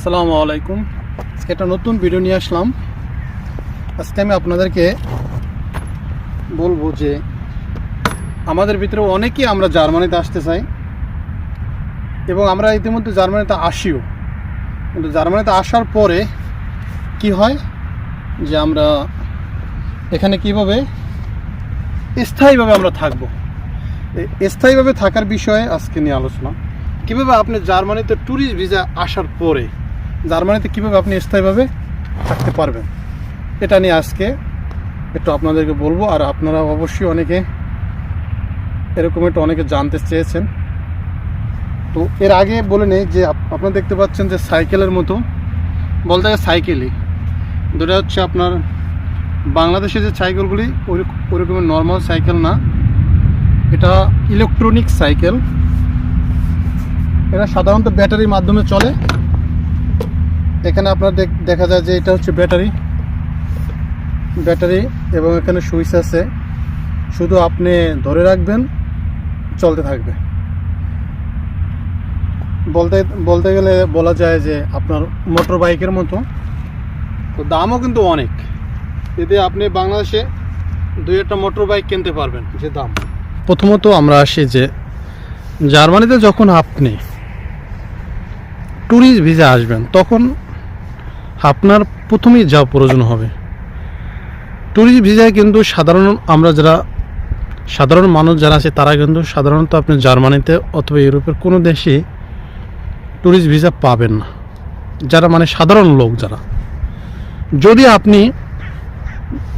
আসসালামু আলাইকুম। আজকে একটা নতুন ভিডিও নিয়ে আসলাম। আজকে আমি আপনাদেরকে বলব যে আমাদের ভিতরে অনেকেই আমরা জার্মানিতে আসতে চাই এবং আমরা ইতিমধ্যে জার্মানিতে আসিও। কিন্তু জার্মানিতে আসার পরে কি হয়? যে আমরা এখানে কীভাবে স্থায়ীভাবে আমরা থাকব? স্থায়ীভাবে থাকার বিষয়ে আজকে নিয়ে আলোচনা। কীভাবে আপনি জার্মানিতে ট্যুরিস্ট ভিসা আসার পরে জার্মানিতে কীভাবে আপনি স্থায়ীভাবে থাকতে পারবেন, এটা নিয়ে আজকে একটু আপনাদেরকে বলব। আর আপনারা অবশ্যই অনেকে এরকম একটু অনেকে জানতে চেয়েছেন। তো এর আগে বলে নেই যে আপ- আপনারা দেখতে পাচ্ছেন যে সাইকেলের মতো, বলতে গেলে সাইকেলই। দুটা হচ্ছে আপনার বাংলাদেশে যে সাইকেলগুলি, ওই ওইরকমের নর্মাল সাইকেল না। এটা ইলেকট্রনিক সাইকেল। এটা সাধারণত ব্যাটারির মাধ্যমে চলে। এখানে আপনার দেখ- যায় যে এটা হচ্ছে ব্যাটারি। ব্যাটারি এবং এখানে সুইচ আছে। শুধু আপনি ধরে রাখবেন চলতে থাকবে। বলতে বলতে গেলে বলা যায় যে আপনার মোটর বাইকের মতো। তো দামও কিন্তু অনেক। এতে আপনি বাংলাদেশে দুই একটা মোটর বাইক কিনতে পারবেন যে দাম। প্রথমত আমরা আসি যে জার্মানিতে যখন আপনি ট্যুরিস্ট ভিসা আসবেন তখন আপনার প্রথমেই যা প্রয়োজন হবে। ট্যুরিস্ট ভিসায় কিন্তু সাধারণ আমরা যারা, সাধারণ মানুষ যারা আছে, তারা কিন্তু সাধারণত আপনি জার্মানিতে অথবা ইউরোপের কোনো দেশে ট্যুরিস্ট ভিসা পাবেন না। যারা মানে সাধারণ লোক যারা। যদি আপনি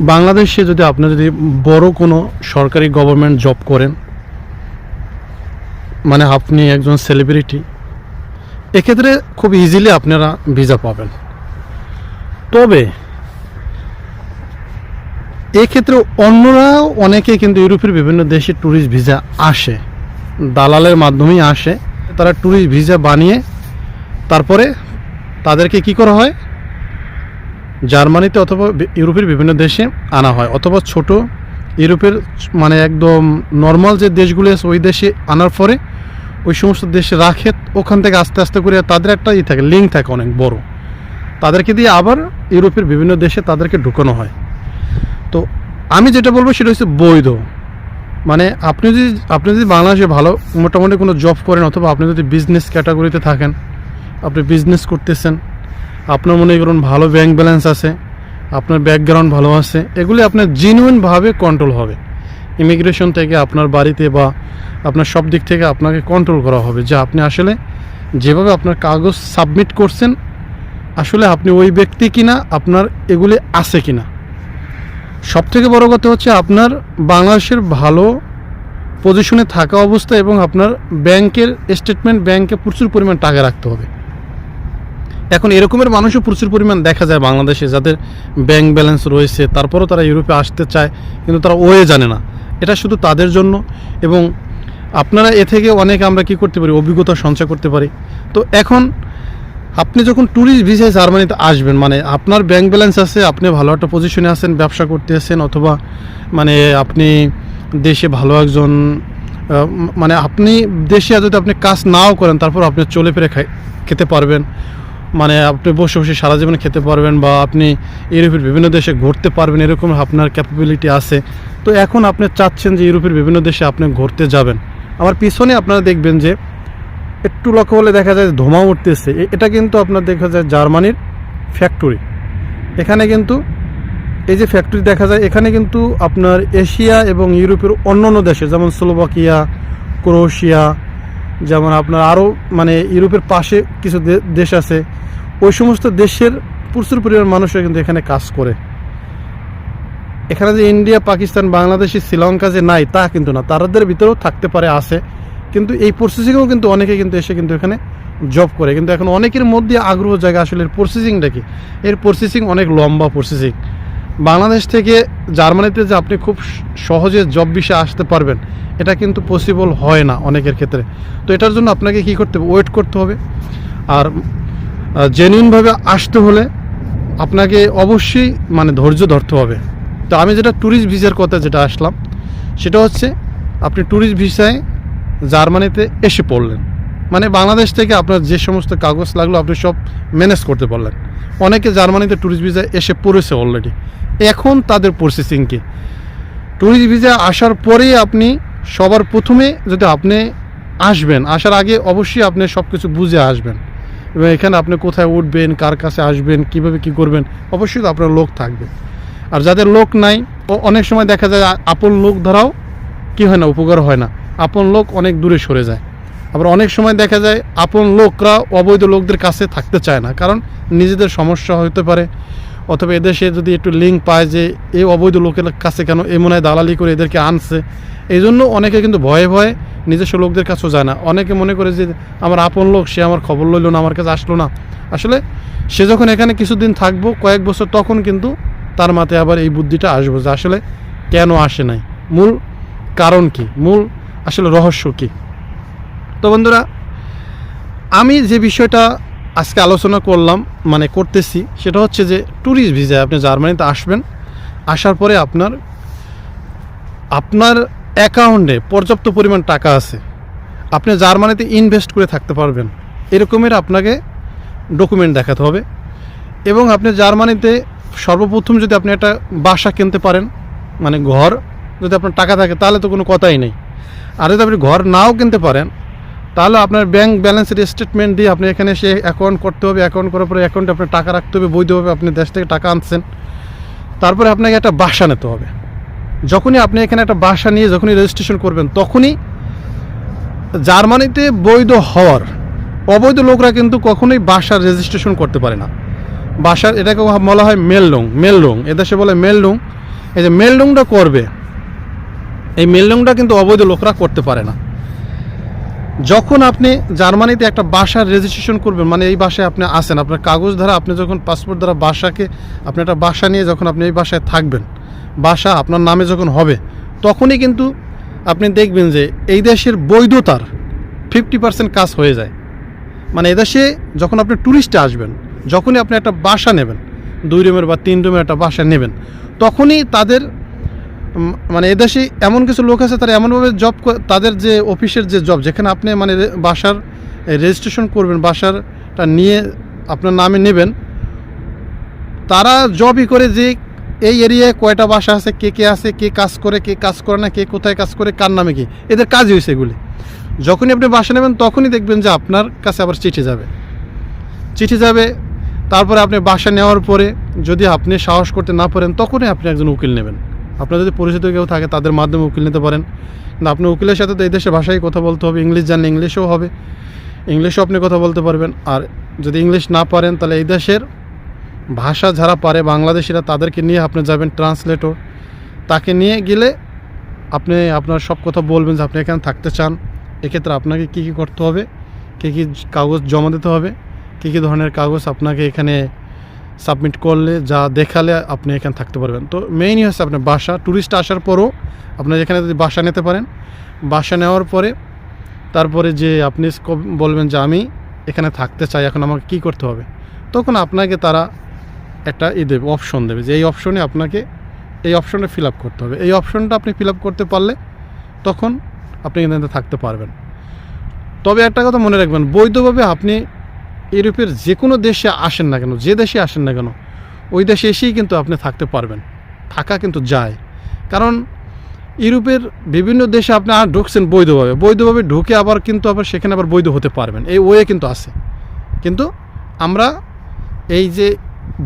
বাংলাদেশে যদি আপনি যদি বড় কোনো সরকারি গভর্নমেন্ট জব করেন মানে আপনি একজন সেলিব্রিটি এক্ষেত্রে খুব ইজিলি আপনারা ভিসা পাবেন। তবে এক্ষেত্রে অন্যরাও অনেকে কিন্তু ইউরোপের বিভিন্ন দেশে ট্যুরিস্ট ভিসা আসে, দালালের মাধ্যমেই আসে। তারা ট্যুরিস্ট ভিসা বানিয়ে তারপরে তাদেরকে কি করা হয়? জার্মানিতে অথবা ইউরোপের বিভিন্ন দেশে আনা হয়। অথবা ছোট ইউরোপের মানে একদম নর্মাল যে দেশগুলো আছে, ওই দেশে আনার পরে ওই সমস্ত দেশে রাখে, ওখান থেকে আস্তে আস্তে করে তাদের একটা ই থাকে লিঙ্ক থাকে অনেক বড়। তাদেরকে দিয়ে আবার ইউরোপের বিভিন্ন দেশে তাদেরকে ঢুকানো হয়। তো আমি যেটা বলব সেটা হচ্ছে বৈধ। মানে আপনি যদি আপনি যদি বাংলাদেশে ভালো, মোটামুটি কোনো জব করেন অথবা আপনি যদি বিজনেস ক্যাটাগরিতে থাকেন, আপনি বিজনেস করতেছেন, আপনার মনে করুন ভালো ব্যাংক ব্যালেন্স আছে, আপনার ব্যাকগ্রাউন্ড ভালো আছে, এগুলি আপনার জেনুইনভাবে কন্ট্রোল হবে। ইমিগ্রেশন থেকে আপনার বাড়িতে বা আপনার সব দিক থেকে আপনাকে কন্ট্রোল করা হবে যে আপনি আসলে যেভাবে আপনার কাগজ সাবমিট করছেন আসলে আপনি ওই ব্যক্তি কিনা, আপনার এগুলি আছে কিনা? সব থেকে বড় কথা হচ্ছে আপনার বাংলাদেশের ভালো পজিশনে থাকা অবস্থা এবং আপনার ব্যাংকের স্টেটমেন্ট ব্যাংকে প্রচুর পরিমাণ টাকা রাখতে হবে। এখন এরকমের মানুষও প্রচুর পরিমাণ দেখা যায় বাংলাদেশে, যাদের ব্যাংক ব্যালেন্স রয়েছে, তারপরও তারা ইউরোপে আসতে চায়, কিন্তু তারা ওয়ে জানে না। এটা শুধু তাদের জন্য এবং আপনারা এ থেকে অনেক আমরা কি করতে পারি? অভিজ্ঞতা সঞ্চয় করতে পারি। তো এখন আপনি যখন ট্যুরিস্ট ভিসায় জার্মানিতে আসবেন মানে আপনার ব্যাংক ব্যালেন্স আছে, আপনি ভালো একটা পজিশনে আছেন, ব্যবসা করতে আছেন, অথবা মানে আপনি দেশে ভালো একজন মানে আপনি দেশে যদি আপনি কাজ নাও করেন, তারপর আপনি চলে ফিরে খেতে পারবেন। মানে আপনি বসে বসে সারা জীবন খেতে পারবেন বা আপনি ইউরোপের বিভিন্ন দেশে ঘুরতে পারবেন, এরকম আপনার ক্যাপাবিলিটি আছে। তো এখন আপনি চাচ্ছেন যে ইউরোপের বিভিন্ন দেশে আপনি ঘুরতে যাবেন। আমার পিছনে আপনারা দেখবেন যে একটু লক্ষ্য হলে দেখা যায় ধোঁয়া উঠতেছে। এটা কিন্তু আপনার দেখা যায় জার্মানির ফ্যাক্টরি। এখানে কিন্তু এই যে ফ্যাক্টরি দেখা যায়, এখানে কিন্তু আপনার এশিয়া এবং ইউরোপের অন্য অন্য দেশে, যেমন স্লোভাকিয়া ক্রোয়েশিয়া যেমন আপনার আরও মানে ইউরোপের পাশে কিছু দেশ আছে, ওই সমস্ত দেশের প্রচুর পরিমাণ মানুষরা কিন্তু এখানে কাজ করে। এখানে যে ইন্ডিয়া, পাকিস্তান, বাংলাদেশ, শ্রীলঙ্কা যে নাই তা কিন্তু না, তাদের ভিতরেও থাকতে পারে, আছে। কিন্তু এই প্রসেসিংও কিন্তু অনেকে কিন্তু এসে কিন্তু এখানে জব করে। কিন্তু এখন অনেকের মধ্যে আগ্রহ জায়গা আসলে এর প্রসেসিংটা কি? এর প্রসেসিং অনেক লম্বা প্রসেসিং বাংলাদেশ থেকে জার্মানিতে যে আপনি খুব সহজে জব বিষয়ে আসতে পারবেন, এটা কিন্তু পসিবল হয় না অনেকের ক্ষেত্রে। তো এটার জন্য আপনাকে কি করতে হবে? ওয়েট করতে হবে। আর জেনুইনভাবে আসতে হলে আপনাকে অবশ্যই মানে ধৈর্য ধরতে হবে। তো আমি যেটা ট্যুরিস্ট ভিসার কথা যেটা আসলাম, সেটা হচ্ছে আপনি ট্যুরিস্ট ভিসায় জার্মানিতে এসে পড়লেন। মানে বাংলাদেশ থেকে আপনার যে সমস্ত কাগজ লাগল, আপনি সব ম্যানেজ করতে পারলেন। অনেকে জার্মানিতে ট্যুরিস্ট ভিসা এসে পড়েছে অলরেডি এখন তাদের প্রসেসিং কি? ট্যুরিস্ট ভিসা আসার পরেই আপনি সবার প্রথমে যদি আপনি আসবেন, আসার আগে অবশ্যই আপনি সব কিছু বুঝে আসবেন। এবং এখানে আপনি কোথায় উঠবেন, কার কাছে আসবেন, কীভাবে কি করবেন, অবশ্যই তো আপনার লোক থাকবে। আর যাদের লোক নাই অনেক সময় দেখা যায়, আপন লোক ধরাও কি হয় না, উপকার হয় না। আপন লোক অনেক দূরে সরে যায়। আবার অনেক সময় দেখা যায় আপন লোকরা অবৈধ লোকদের কাছে থাকতে চায় না, কারণ নিজেদের সমস্যা হতে পারে। অথবা এদেশে যদি একটু লিঙ্ক পায় যে এই অবৈধ লোকের কাছে কেন এ মনে হয় দালালি করে এদেরকে আনছে, এই জন্য অনেকে কিন্তু ভয়ে ভয়ে নিজস্ব লোকদের কাছেও যায় না। অনেকে মনে করে যে আমার আপন লোক, সে আমার খবর লইলো না, আমার কাছে আসলো না। আসলে সে যখন এখানে কিছুদিন থাকব, কয়েক বছর, তখন কিন্তু তার মাথায় আবার এই বুদ্ধিটা আসব যে আসলে কেন আসে নাই। মূল কারণ কি? মূল আসলে রহস্য কি? তো বন্ধুরা, আমি যে বিষয়টা আজকে আলোচনা করলাম মানে করতেছি, সেটা হচ্ছে যে ট্যুরিস্ট ভিসায় আপনি জার্মানিতে আসবেন, আসার পরে আপনার আপনার অ্যাকাউন্টে পর্যাপ্ত পরিমাণ টাকা আছে, আপনি জার্মানিতে ইনভেস্ট করে থাকতে পারবেন। এরকমের আপনাকে ডকুমেন্ট দেখাতে হবে এবং আপনি জার্মানিতে সর্বপ্রথম যদি আপনি একটা বাসা কিনতে পারেন মানে ঘর, যদি আপনার টাকা থাকে, তাহলে তো কোনো কথাই নেই। আর যদি আপনি ঘর নাও কিনতে পারেন, তাহলে আপনার ব্যাংক ব্যালেন্সের স্টেটমেন্ট দিয়ে আপনি এখানে সে অ্যাকাউন্ট করতে হবে। অ্যাকাউন্ট করার পরে অ্যাকাউন্টে আপনার টাকা রাখতে হবে, বৈধভাবে আপনি দেশ থেকে টাকা আনছেন। তারপরে আপনাকে একটা বাসা নিতে হবে। যখনই আপনি এখানে একটা বাসা নিয়ে যখনই রেজিস্ট্রেশন করবেন, তখনই জার্মানিতে বৈধ হওয়ার অবৈধ লোকরা কিন্তু কখনোই বাসার রেজিস্ট্রেশন করতে পারে না। বাসার, এটাকে বলা হয় মেলডং মেলডং। এদেশে বলে মেলডং। এই যে মেলডংটা করবে এই মেলডংটা কিন্তু অবৈধ লোকরা করতে পারে না। যখন আপনি জার্মানিতে একটা বাসার রেজিস্ট্রেশন করবেন মানে এই বাসায় আপনি আসেন আপনার কাগজ দ্বারা আপনি যখন পাসপোর্ট দ্বারা বাসাকে, আপনি একটা বাসা নিয়ে যখন আপনি এই বাসায় থাকবেন, বাসা আপনার নামে যখন হবে, তখনই কিন্তু আপনি দেখবেন যে এই দেশের বৈধতার ফিফটি পার্সেন্ট কাজ হয়ে যায়। মানে এদেশে যখন আপনি ট্যুরিস্টে আসবেন, যখনই আপনি একটা বাসা নেবেন, দুই রুমের বা তিন রুমের একটা বাসা নেবেন, তখনই তাদের মানে এদেশে এমন কিছু লোক আছে তারা এমনভাবে জব তাদের যে অফিসের যে জব যেখানে আপনি মানে বাসার রেজিস্ট্রেশন করবেন, বাসারটা নিয়ে আপনার নামে নেবেন, তারা জবই করে যে এই এরিয়ায় কয়টা বাসা আছে, কে কে আছে, কে কাজ করে, কে কাজ করে না, কে কোথায় কাজ করে, কার নামে কি, এদের কাজই হয়েছে এগুলি। যখনই আপনি বাসা নেবেন, তখনই দেখবেন যে আপনার কাছে আবার চিঠি যাবে। চিঠি যাবে, তারপরে আপনি বাসা নেওয়ার পরে যদি আপনি সাহস করতে না পারেন, তখনই আপনি একজন উকিল নেবেন। আপনার যদি পরিচিত কেউ থাকে, তাদের মাধ্যমে উকিল নিতে পারেন। কিন্তু আপনি উকিলের সাথে তো এই দেশে ভাষায় কথা বলতে হবে, ইংলিশ জানলে ইংলিশও হবে। ইংলিশও আপনি কথা বলতে পারবেন। আর যদি ইংলিশ না পারেন, তাহলে এই দেশের ভাষা যারা পারে, বাংলাদেশিরা, তাদেরকে নিয়ে আপনি যাবেন ট্রান্সলেটর। তাকে নিয়ে গেলে আপনি আপনার সব কথা বলবেন যে আপনি এখানে থাকতে চান। এক্ষেত্রে আপনাকে কী কী করতে হবে? কী কী কাগজ জমা দিতে হবে? কী কী ধরনের কাগজ আপনাকে এখানে সাবমিট করলে, যা দেখালে আপনি এখানে থাকতে পারবেন। তো মেইনই হচ্ছে আপনার বাসা। ট্যুরিস্ট আসার পরও আপনার এখানে যদি বাসা নিতে পারেন, বাসা নেওয়ার পরে, তারপরে যে আপনি বলবেন যে আমি এখানে থাকতে চাই, এখন আমাকে কী করতে হবে? তখন আপনাকে তারা একটা ই দেবে অপশন দেবে যে এই অপশনে আপনাকে, এই অপশনে ফিল আপ করতে হবে। এই অপশনটা আপনি ফিল আপ করতে পারলে তখন আপনি এখানে থাকতে পারবেন। তবে একটা কথা মনে রাখবেন, বৈধভাবে আপনি ইউরোপের যে কোনো দেশে আসেন না কেন, যে দেশে আসেন না কেন, ওই দেশে এসেই কিন্তু আপনি থাকতে পারবেন। থাকা কিন্তু যায়। কারণ ইউরোপের বিভিন্ন দেশে আপনি আর ঢুকছেন বৈধভাবে। বৈধভাবে ঢুকে আবার কিন্তু আবার সেখানে আবার বৈধ হতে পারবেন। এই ওয়ে কিন্তু আছে। কিন্তু আমরা এই যে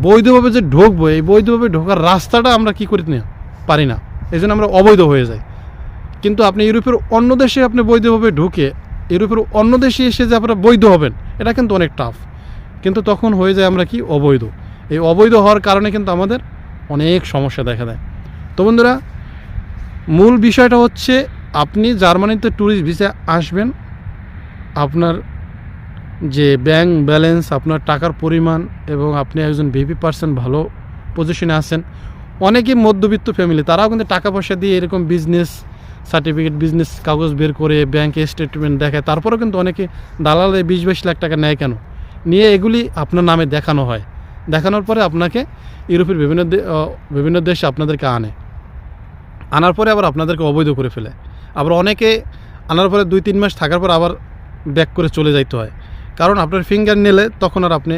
বৈধভাবে যে ঢুকবো, এই বৈধভাবে ঢোকার রাস্তাটা আমরা কি করি না, পারি না। এই জন্য আমরা অবৈধ হয়ে যাই। কিন্তু আপনি ইউরোপের অন্য দেশে আপনি বৈধভাবে ঢুকে, ইউরোপের অন্য দেশে এসে যে আপনারা বৈধ হবেন এটা কিন্তু অনেক টাফ কিন্তু তখন হয়ে যায় আমরা কি? অবৈধ। এই অবৈধ হওয়ার কারণে কিন্তু আমাদের অনেক সমস্যা দেখা দেয়। তো বন্ধুরা, মূল বিষয়টা হচ্ছে আপনি জার্মানিতে ট্যুরিস্ট ভিসা আসবেন, আপনার যে ব্যাংক ব্যালেন্স আপনার টাকার পরিমাণ এবং আপনি একজন ভিপি পার্সন ভালো পজিশনে আছেন। অনেকে মধ্যবিত্ত ফ্যামিলি তারাও কিন্তু টাকা পয়সা দিয়ে এরকম বিজনেস সার্টিফিকেট বিজনেস কাগজ বের করে ব্যাংকে স্টেটমেন্ট দেখায়। তারপরেও কিন্তু অনেকে দালালে বিশ বাইশ লাখ টাকা নেয় কেন? নিয়ে এগুলি আপনার নামে দেখানো হয়। দেখানোর পরে আপনাকে ইউরোপের বিভিন্ন বিভিন্ন দেশে আপনাদেরকে আনে। আনার পরে আবার আপনাদেরকে অবৈধ করে ফেলে। আবার অনেকে আনার পরে দুই, তিন মাস থাকার পর আবার ব্যাক করে চলে যাইতে হয়। কারণ আপনার ফিঙ্গার নিলে তখন আর আপনি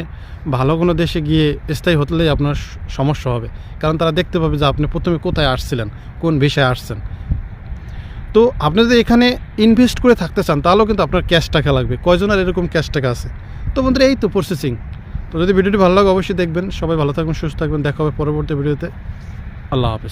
ভালো কোনো দেশে গিয়ে স্থায়ী হতেলেই আপনার সমস্যা হবে। কারণ তারা দেখতে পাবে যে আপনি প্রথমে কোথায় আসছিলেন, কোন ভিসায় আসছেন। তো আপনি যদি এখানে ইনভেস্ট করে থাকতে চান, তাহলেও কিন্তু আপনার ক্যাশ টাকা লাগবে। কয়জনের এরকম ক্যাশ টাকা আছে? তো বন্ধুরা, এই তো প্রসেসিং তো যদি ভিডিওটি ভালো লাগে, অবশ্যই দেখবেন। সবাই ভালো থাকবেন, সুস্থ থাকবেন। দেখা হবে পরবর্তী ভিডিওতে। আল্লাহ হাফিজ।